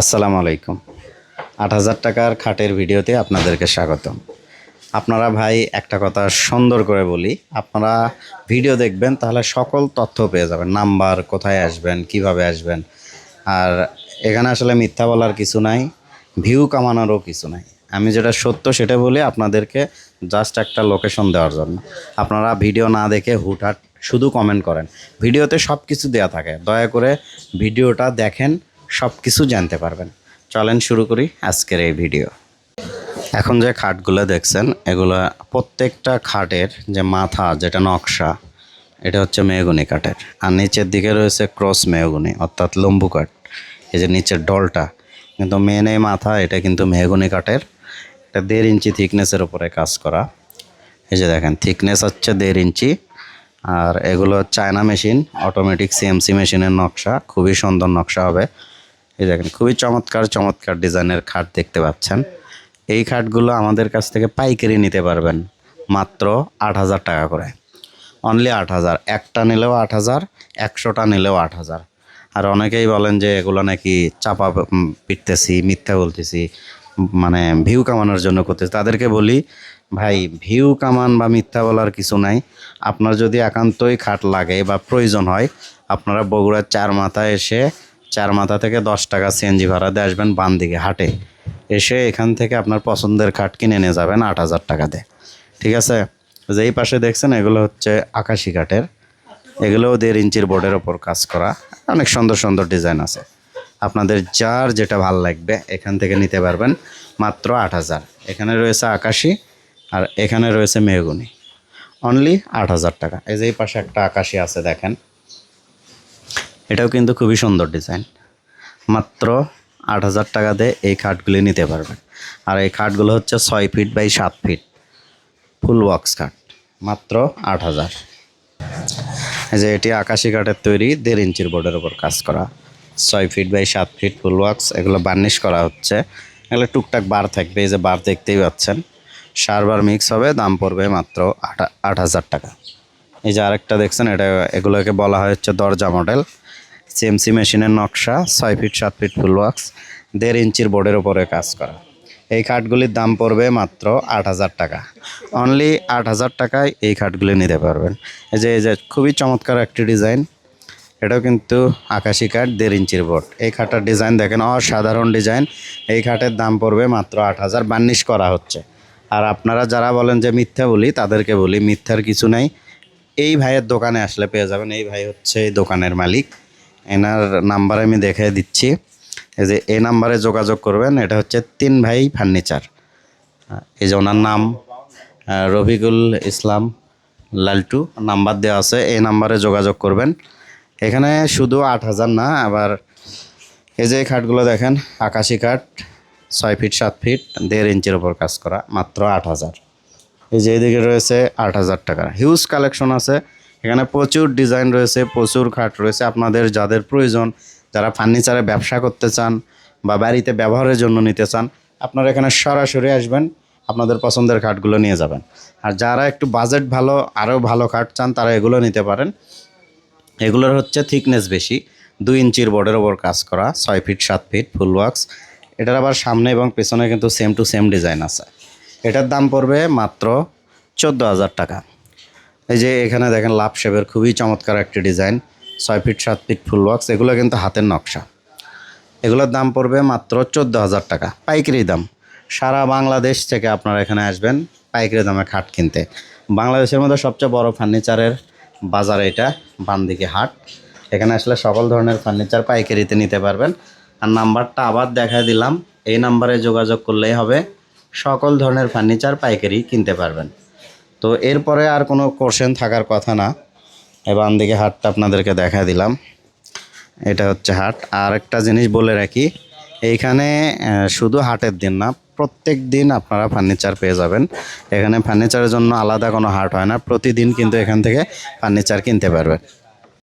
আসসালামু আলাইকুম। আট হাজার টাকার খাটের ভিডিওতে আপনাদেরকে স্বাগতম। আপনারা ভাই একটা কথা সুন্দর করে বলি, আপনারা ভিডিও দেখবেন তাহলে সকল তথ্য পেয়ে যাবেন, নাম্বার, কোথায় আসবেন, কীভাবে আসবেন। আর এখানে আসলে মিথ্যা বলার কিছু নাই ভিউ কামানোরও কিছু নাই। আমি যেটা সত্য সেটা বলি আপনাদেরকে জাস্ট একটা লোকেশন দেওয়ার জন্য। আপনারা ভিডিও না দেখে হুটহাট শুধু কমেন্ট করেন। ভিডিওতে সব কিছু দেওয়া থাকে। দয়া করে ভিডিওটা দেখেন সব কিছু জানতে পারবেন। চলেন শুরু করি আজকের এই ভিডিও। এখন যে খাটগুলো দেখছেন, এগুলো প্রত্যেকটা খাটের যে মাথা, যেটা নকশা, এটা হচ্ছে মেহগুনি কাঠের। আর নিচের দিকে রয়েছে ক্রস মেহগুনি, অর্থাৎ লম্বু কাঠ। এই যে নিচের ডলটা, কিন্তু মেনে মাথা, এটা কিন্তু মেহগুনি কাঠের। এটা দেড় ইঞ্চি থিকনেসের উপরে কাজ করা। এই যে দেখেন, থিকনেস হচ্ছে দেড় ইঞ্চি। আর এগুলো চায়না মেশিন অটোমেটিক সিএমসি মেশিনের নকশা। খুবই সুন্দর নকশা হবে। এই দেখেন, খুবই চমৎকার চমৎকার ডিজাইনের খাট দেখতে পাচ্ছেন। এই খাটগুলো আমাদের কাছ থেকে পাইকারি নিতে পারবেন মাত্র আট হাজার টাকা করে। অনলি আট হাজার, একটা নিলেও আট হাজার, একশোটা নিলেও আট হাজার। আর অনেকেই বলেন যে এগুলো নাকি চাপা পিটতেছি, মিথ্যা বলতেছি মানে ভিউ কামানোর জন্য করতেছি। তাদেরকে বলি, ভাই, ভিউ কামান বা মিথ্যা বলার কিছু নাই। আপনার যদি একান্তই খাট লাগে বা প্রয়োজন হয়, আপনারা বগুড়ার চার মাথায় এসে চার মাথা থেকে দশ টাকা সিএনজি ভাড়া দিয়ে আসবেন বান দিকে হাটে। এসে এখান থেকে আপনার পছন্দের খাট কিনে নিয়ে যাবেন আট হাজার টাকা দিয়ে। ঠিক আছে? যেই পাশে দেখছেন, এগুলো হচ্ছে আকাশি কাঠের। এগুলোও দেড় ইঞ্চির বোর্ডের ওপর কাজ করা। অনেক সুন্দর সুন্দর ডিজাইন আছে। আপনাদের যার যেটা ভালো লাগবে, এখান থেকে নিতে পারবেন মাত্র আট হাজার। এখানে রয়েছে আকাশি আর এখানে রয়েছে মেহগুনি। অনলি আট হাজার টাকা। এই যে এই পাশে একটা আকাশি আছে, দেখেন। এটাও কিন্তু খুবই সুন্দর ডিজাইন। মাত্র আট হাজার টাকা দিয়ে এই খাটগুলি নিতে পারবেন। আর এই খাটগুলো হচ্ছে ছয় ফিট বাই সাত ফিট, ফুল বক্স খাট, মাত্র আট হাজার। এই যে এটি আকাশি কাঠের তৈরি, দেড় ইঞ্চির বোর্ডের ওপর কাজ করা। ছয় ফিট বাই সাত ফিট ফুল ওয়াক্স এগুলো বার্নিশ করা হচ্ছে। এগুলো টুকটাক বার থাকবে, এই যে বার দেখতেই পাচ্ছেন। সারবার মিক্স হবে, দাম পড়বে মাত্র আট আট হাজার টাকা। এই যে আরেকটা দেখছেন, এটা এগুলোকে বলা হয় হচ্ছে দরজা মডেল। সিএমসি মেশিনের নকশা, ছয় ফিট, সাত ফিট ফুল ওয়াক্স দেড় ইঞ্চির বোর্ডের ওপরে কাজ করা। এই খাটগুলির দাম পড়বে মাত্র আট হাজার টাকা। অনলি আট হাজার টাকায় এই খাটগুলি নিতে পারবেন। এই যে এই যে, খুবই চমৎকার একটি ডিজাইন। এটাও কিন্তু আকাশি কাঠ দেড় ইঞ্চির বোর্ড। এই খাটার ডিজাইন দেখেন, অসাধারণ ডিজাইন। এই খাটের দাম পড়বে মাত্র আট হাজার, বার্নিশ করা হচ্ছে। আর আপনারা যারা বলেন যে মিথ্যা বলি, তাদেরকে বলি, মিথ্যার কিছু নাই। এই ভাইয়ের দোকানে আসলে পেয়ে যাবেন। এই ভাই হচ্ছে এই দোকানের মালিক। এনার নাম্বার আমি দেখে দিচ্ছি। এই যে এই নাম্বারে যোগাযোগ করবেন, এটা হচ্ছে তিন ভাই ফার্নিচার। এই যে ওনার নাম রফিকুল ইসলাম লালটু, নাম্বার দেওয়া আছে, এই নাম্বারে যোগাযোগ করবেন। এখানে শুধু আট হাজার না, আবার এই যে খাটগুলো দেখেন, আকাশি কাঠ ছয় ফিট, সাত ফিট, দেড় ইঞ্চির ওপর কাজ করা, মাত্র আট হাজার। এই যে এদিকে রয়েছে আট হাজার টাকা। হিউজ কালেকশন আছে এখানে প্রচুর ডিজাইন রয়েছে, প্রচুর খাট রয়েছে। আপনাদের যাদের প্রয়োজন, যারা ফার্নিচারে ব্যবসা করতে চান বা বাড়িতে ব্যবহারের জন্য নিতে চান, আপনারা এখানে সরাসরি আসবেন, আপনাদের পছন্দের খাটগুলো নিয়ে যাবেন। আর যারা একটু বাজেট ভালো আরও ভালো খাট চান, তারা এগুলো নিতে পারেন। এগুলোর হচ্ছে থিকনেস বেশি, দুই ইঞ্চির বোর্ডের ওপর কাজ করা, ছয় ফিট সাত ফিট ফুল ওয়াক্স এটার আবার সামনে এবং পেছনে কিন্তু সেম টু সেম ডিজাইন আছে। এটার দাম পড়বে মাত্র চোদ্দ হাজার টাকা। এই যে এখানে দেখেন লাভ শেপের খুবই চমৎকার একটি ডিজাইন। ছয় ফিট, সাত ফিট ফুল ওয়াক্স। এগুলো কিন্তু হাতের নকশা। এগুলোর দাম পড়বে মাত্র চোদ্দ হাজার টাকা। পাইকারি দাম। সারা বাংলাদেশ থেকে আপনারা এখানে আসবেন পাইকারি দামে খাট কিনতে। বাংলাদেশের মধ্যে সবচেয়ে বড় ফার্নিচারের বাজার এটা বান্দিকে হাট। এখানে আসলে সকল ধরনের ফার্নিচার পাইকারিতে নিতে পারবেন। আর নাম্বারটা আবার দেখা দিলাম। এই নাম্বারে যোগাযোগ করলেই হবে। সকল ধরনের ফার্নিচার পাইকারি কিনতে পারবেন। তো এরপরে আর কোনো কোশ্চেন থাকার কথা না। এবার দিকে হাটটা আপনাদেরকে দেখা দিলাম। এটা হচ্ছে হাট। আর একটা জিনিস বলে রাখি, এইখানে শুধু হাটের দিন না, প্রত্যেক দিন আপনারা ফার্নিচার পেয়ে যাবেন। এখানে ফার্নিচারের জন্য আলাদা কোনো হাট হয় না। প্রতিদিন কিন্তু এখান থেকে ফার্নিচার কিনতে পারবেন।